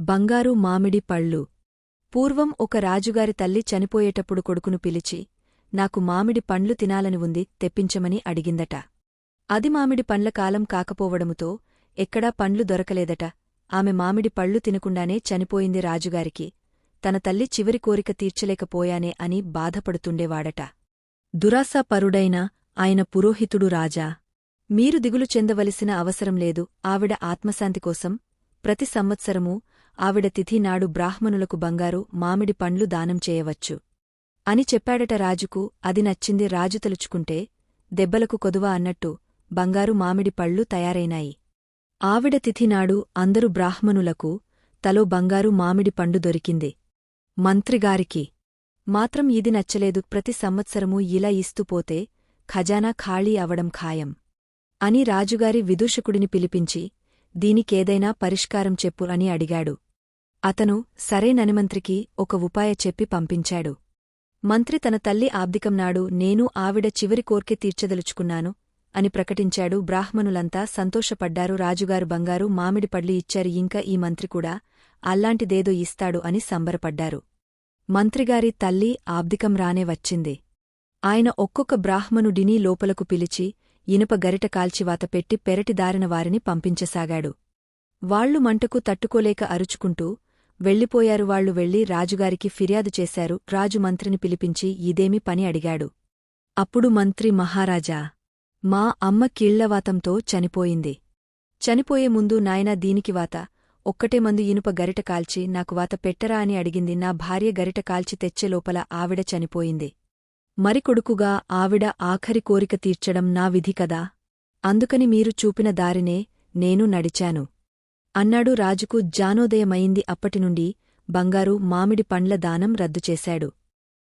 బంగారు మామిడి పళ్ళు. పూర్వం ఒక రాజుగారి తల్లి చనిపోయేటప్పుడు కొడుకును పిలిచి నాకు మామిడి పండ్లు తినాలని ఉంది తెప్పించమని అడిగిందట. అది మామిడి పండ్ల కాలం కాకపోవడముతో ఎక్కడా పండ్లు దొరకలేదట. ఆమె మామిడి పళ్ళు తినకుండానే చనిపోయింది రాజుగారికి. తన తల్లి చివరి కోరిక తీర్చలేకపోయానే అని బాధపడుతుండేవాడట. దురాశాపరుడైన ఆయన పురోహితుడు రాజా. మీరు దిగులు చెందవలసిన అవసరం లేదు. ఆవిడ ఆత్మశాంతి కోసం ప్రతి సంవత్సరమూ ఆవిడ తిథి నాడు బ్రాహ్మణులకు బంగారు మామిడి పండ్లు దానం చేయవచ్చు. అని చెప్పాడట రాజుకు అది నచ్చింది రాజు తలుచుకుంటే దెబ్బలకు కొదువ అన్నట్టు బంగారు మామిడి పళ్ళు తయారైనాయి. ఆవిడ తిథినాడు అందరు బ్రాహ్మణులకు తలో బంగారు మామిడి పండు దొరికింది. మంత్రిగారికి మాత్రం ఇది నచ్చలేదు ప్రతి సంవత్సరమూ ఇలా ఇస్తుపోతే ఖజానా ఖాళీ అవడం ఖాయం. అని రాజుగారి విదూషకుడిని పిలిపించి దీనికేదైనా పరిష్కారం చెప్పు అని అడిగాడు. అతను సరేననిమంత్రికి ఒక ఉపాయ చెప్పి పంపించాడు. మంత్రి తన తల్లి ఆబ్దికంనాడు నేను ఆవిడ చివరి కోర్కె తీర్చదలుచుకున్నాను అని ప్రకటించాడు. బ్రాహ్మణులంతా సంతోషపడ్డారు. రాజుగారు బంగారు మామిడి పడ్లు ఇచ్చారు. ఇంకా ఈ మంత్రి కూడా అల్లాంటిదేదో ఇస్తాడు అని సంబరపడ్డారు. మంత్రిగారి తల్లి ఆబ్దికం రానే వచ్చింది. ఆయన ఒక్కొక్క బ్రాహ్మణుడినీ లోపలకు పిలిచి ఇనుప గరిట కాల్చివాత పెట్టి పెరటిదారిన వారిని పంపించసాగాడు. వాళ్ళు మంటకు తట్టుకోలేక అరుచుకుంటూ వెళ్ళిపోయారు వాళ్ళు వెళ్ళి రాజుగారికి ఫిర్యాదు చేశారు. రాజు మంత్రిని పిలిపించి ఇదేమి పని అడిగాడు. అప్పుడు మంత్రి మహారాజా మా అమ్మ కీళ్ళవాతంతో చనిపోయింది. చనిపోయే ముందు నాయనా దీనికి వాత ఒక్కటే మందు ఇనుప గరిట కాల్చి నాకు వాత పెట్టరా అని అడిగింది. నా భార్య గరిట కాల్చి తెచ్చే లోపల ఆవిడ చనిపోయింది. మరికొడుకుగా ఆవిడ ఆఖరి కోరిక తీర్చడం నా విధి కదా. అందుకని మీరు చూపిన దారినే నేను నడిచాను. అన్నాడు రాజుకు జానోదయమయింది అప్పటినుండి బంగారు మామిడి పండ్ల దానం రద్దు చేశాడు.